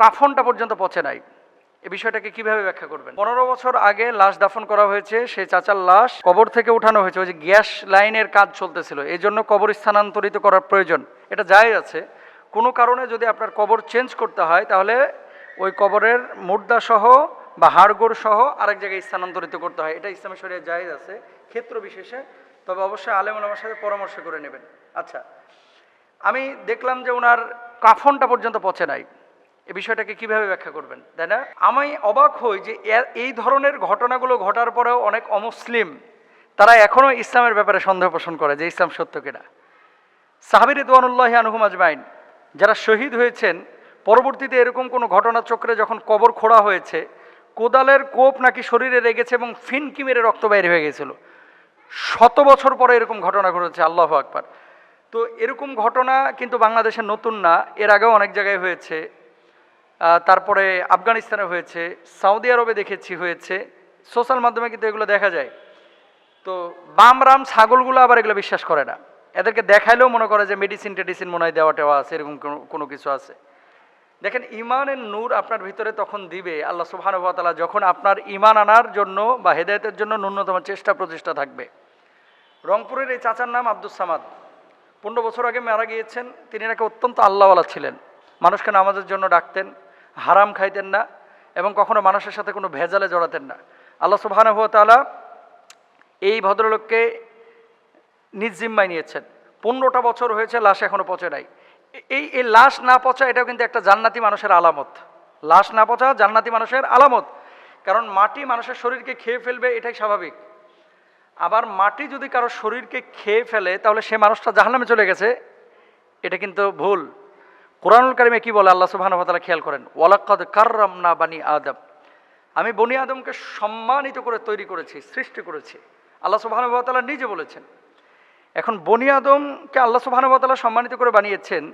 কাফনটা পর্যন্ত পচে নাই। এ বিষয়টাকে কীভাবে ব্যাখ্যা করবেন? পনেরো বছর আগে লাশ দাফন করা হয়েছে, সেই চাচার লাশ কবর থেকে উঠানো হয়েছে। ওই যে গ্যাস লাইনের কাজ চলতেছিল এই জন্য কবর স্থানান্তরিত করার প্রয়োজন। এটা যাই আছে। কোনো কারণে যদি আপনার কবর চেঞ্জ করতে হয়, তাহলে ওই কবরের মুর্দা সহ বা হাড়গোড় সহ আরেক জায়গায় স্থানান্তরিত করতে হয়। এটা ইসলামী শরীরে জায়েজ আছে, ক্ষেত্র বিশেষে। তবে অবশ্যই আলেম ওলামার সাথে পরামর্শ করে নেবেন। আচ্ছা আমি দেখলাম যে ওনার কাফনটা পর্যন্ত পচে নাই। এ বিষয়টাকে কীভাবে ব্যাখ্যা করবেন, তাই না? আমি অবাক হই যে এই ধরনের ঘটনাগুলো ঘটার পরেও অনেক অমুসলিম, তারা এখনও ইসলামের ব্যাপারে সন্দেহ পোষণ করে যে ইসলাম সত্য কিনা। সাহাবির রিদওয়ানুল্লাহ আনহুম আজমাইন, যারা শহীদ হয়েছেন, পরবর্তীতে এরকম কোনো ঘটনা চক্রে যখন কবর খোঁড়া হয়েছে, কোদালের কোপ নাকি শরীরে লেগেছে এবং ফিনকি মেরে রক্ত বাইরে হয়ে গেছিল। শত বছর পরে এরকম ঘটনা ঘটেছে, আল্লাহ আকবার। তো এরকম ঘটনা কিন্তু বাংলাদেশে নতুন না, এর আগেও অনেক জায়গায় হয়েছে। তারপরে আফগানিস্তানে হয়েছে, সৌদি আরবে দেখেছি হয়েছে সোশ্যাল মাধ্যমে কিন্তু এগুলো দেখা যায়। তো বাম রাম ছাগলগুলো আবার এগুলো বিশ্বাস করে না। এদেরকে দেখাইলেও মনে করে যে মেডিসিন টেডিসিন মনে হয় দেওয়া টেওয়া আছে, এরকম কোনো- কিছু আছে। দেখেন, ইমানের নূর আপনার ভিতরে তখন দিবে। আল্লাহ সুবহানুভাতালা যখন আপনার ইমান আনার জন্য বা হেদায়তের জন্য ন্যূনতম চেষ্টা প্রচেষ্টা থাকবে। রংপুরের এই চাচার নাম আব্দুস সামাদ। পনেরো বছর আগে মারা গিয়েছেন। তিনি নাকি অত্যন্ত আল্লাহওয়ালা ছিলেন। মানুষকে নামাজের জন্য ডাকতেন। হারাম খাইতেন না এবং কখনো মানুষের সাথে কোনো ভেজালে জড়াতেন না। আল্লাহ সুবহানুভাতালা এই ভদ্রলোককে নিজ জিম্মায় নিয়েছেন। পনেরোটা বছর হয়েছে, লাশ এখনও পচে নাই। এই এই লাশ না পচা, এটাও কিন্তু একটা জান্নাতি মানুষের আলামত। লাশ না পচা, জান্নাতি মানুষের আলামত। কারণ মাটি মানুষের শরীরকে খেয়ে ফেলবে, এটাই স্বাভাবিক। আবার মাটি যদি কারও শরীরকে খেয়ে ফেলে, তাহলে সে মানুষটা জাহান্নামে চলে গেছে, এটা কিন্তু ভুল। কোরআনুল কারিমে কি বলে? আল্লাহ তাআলা খেয়াল করেন ওয়ালাকাদ কাররামনা বানি আদম। আমি বনি আদমকে সম্মানিত করে তৈরি করেছি, সৃষ্টি করেছি। আল্লাহ সুবহানাহু ওয়া নিজে বলেছেন। এখন বনি আদমকে আল্লাহ সুবহানাহু ওয়া সম্মানিত করে বানিয়েছেন,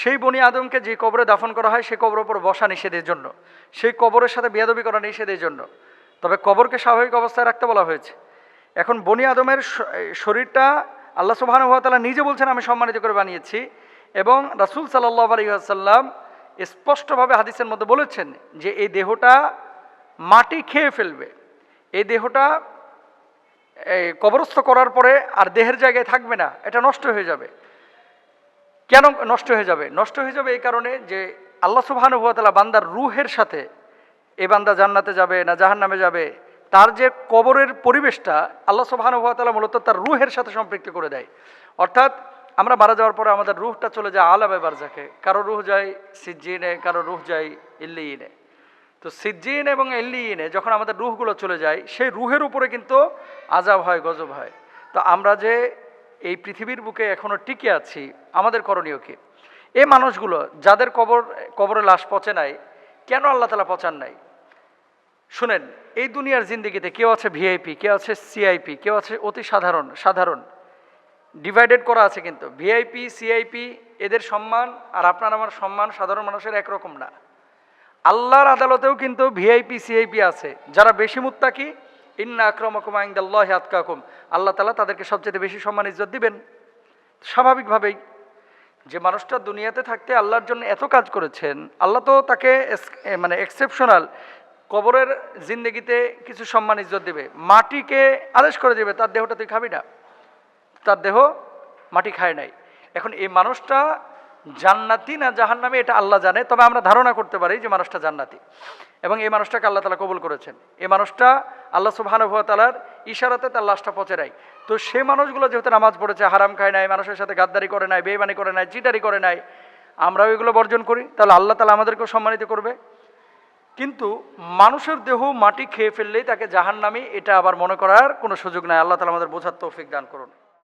সেই বনি আদমকে যে কবরে দাফন করা হয়, সেই কবরের ওপর বসা নিষেধের জন্য, সেই কবরের সাথে বেয়াদবি করা নিষেধের জন্য। তবে কবরকে স্বাভাবিক অবস্থায় রাখতে বলা হয়েছে। এখন বনি আদমের শরীরটা আল্লাহ সুবহানাহু ওয়া নিজে বলছেন, আমি সম্মানিত করে বানিয়েছি। এবং রাসূল সাল্লাল্লাহু আলাইহি ওয়াসাল্লাম স্পষ্টভাবে হাদিসের মধ্যে বলেছেন যে এই দেহটা মাটি খেয়ে ফেলবে। এই দেহটা কবরস্থ করার পরে আর দেহের জায়গায় থাকবে না, এটা নষ্ট হয়ে যাবে। কেন নষ্ট হয়ে যাবে? নষ্ট হয়ে যাবে এই কারণে যে আল্লাহ সুবহানাহু ওয়া বান্দার রুহের সাথে এ বান্দা জান্নাতে যাবে না জাহান্নামে যাবে, তার যে কবরের পরিবেশটা আল্লাহ সুবহানাহু ওয়া মূলত তার রুহের সাথে সম্পৃক্ত করে দেয়। অর্থাৎ আমরা মারা যাওয়ার পরে আমাদের রুহটা চলে যায় আলাবে বারজাকে কারও রুহ যায় সিজ্জিনে, কারও রুহ যায় ইল্লিনে তো সিজ্জিন এবং এল্লিনে যখন আমাদের রুহগুলো চলে যায়, সেই রুহের উপরে কিন্তু আজাব হয়, গজব হয়। তো আমরা যে এই পৃথিবীর বুকে এখনও টিকে আছি, আমাদের করণীয় কি? এই মানুষগুলো যাদের কবর, কবরে লাশ পচে নাই, কেন আল্লাহ তালা পচান নাই? শুনেন, এই দুনিয়ার জিন্দিগিতে কেউ আছে ভিআইপি, কেউ আছে সিআইপি, কেউ আছে অতি সাধারণ সাধারণ। ডিভাইডেড করা আছে কিন্তু। ভিআইপি সিআইপি এদের সম্মান আর আপনার আমার সম্মান সাধারণ মানুষের একরকম না। আল্লাহর আদালতেও কিন্তু ভিআইপি সিআইপি আছে। যারা বেশি মুত্তাকি, ইন্না আক্রমকুম আইন্দাল্লাহ আতকাকুম। আল্লাহ তালা তাদেরকে সবচেয়ে বেশি সম্মান, ইজ্জত দিবেন। স্বাভাবিকভাবেই যে মানুষটা দুনিয়াতে থাকতে আল্লাহর জন্য এত কাজ করেছেন, আল্লাহ তো তাকে মানে এক্সেপশনাল কবরের জিন্দগিতে কিছু সম্মান, ইজ্জত দেবে। মাটিকে আদেশ করে দেবে, তার দেহটা তুই খাবি না। তার দেহ মাটি খায় নাই। এখন এই মানুষটা জান্নাতি না জাহান্নামে, এটা আল্লাহ জানে। তবে আমরা ধারণা করতে পারি যে মানুষটা জান্নাতি। এবং এই মানুষটাকে আল্লাহ তালা কবুল করেছেন। এই মানুষটা আল্লাহ সুবহানুভা তালার ইশারাতে তার লাশটা পচে নাই। তো সে মানুষগুলো যেহেতু নামাজ পড়েছে, হারাম খায় নাই, মানুষের সাথে গাদ্দারি করে নাই, বেইমানি করে নাই, চিটারি করে নাই, আমরাও এগুলো বর্জন করি, তাহলে আল্লাহ তালা আমাদেরকেও সম্মানিত করবে। কিন্তু মানুষের দেহ মাটি খেয়ে ফেললেই তাকে জাহান্নামি, এটা আবার মনে করার কোনো সুযোগ নাই। আল্লাহ তালা আমাদের বোঝার তৌফিক দান করুন।